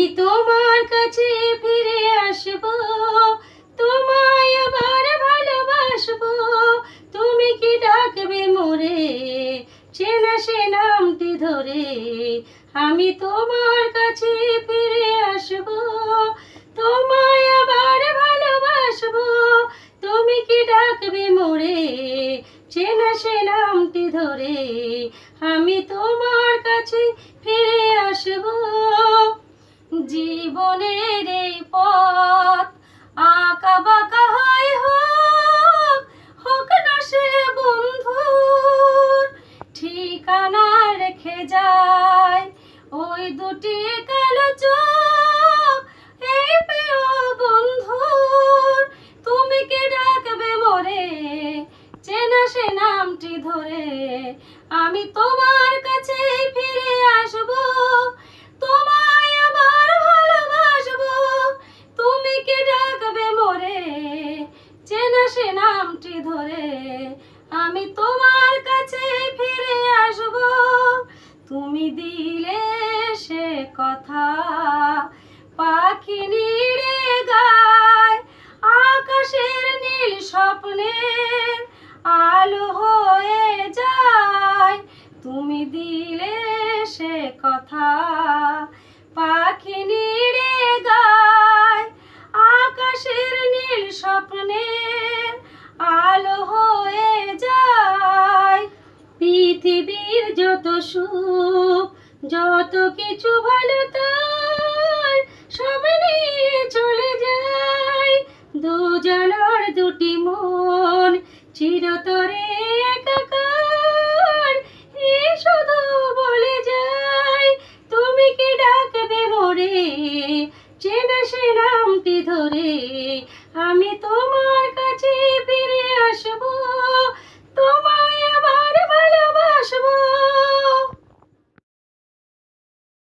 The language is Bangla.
আমি তোমার কাছে ফিরে আসব, তোমায় আবার ভালোবাসবো। তুমি কি ডাকবে মোরে, চেনা সে নামটি ধরে? আমি তোমার কাছে ফিরে আসব, তোমায় আবার ভালোবাসবো। তুমি কি ডাকবে মোরে, চেনা সে নামটি ধরে? আমি তোমার জীবনের এই পথ। আঁকা বাঁকা হয় হোক হোক না সে বন্ধুর। ঠিকানা রেখে যায়, ওই দুটি কালো চোখ, এই প্রিয় তুমি কি ডাকবে মোরে, চেনা সে নামটি ধরে। আমি তোমার কাছে সে নামটি ধরে আমি তোমার কাছে ফিরে আসব। তুমি দিলে সে কথা। পাখি নিড়ে গায়, আকাশের নীল স্বপ্নের আলো হয়ে যায়। তুমি দিলে সে কথা। যত কিছু ভালো তার সব নিয়ে চলে যায়। দুজনের দুটি মন চিরতরে একাকার, এ শুধু বলে যায়, তুমি কি ডাকবে মোরে? চেনা সে নামটি ধরে, আমি তোমার কাছে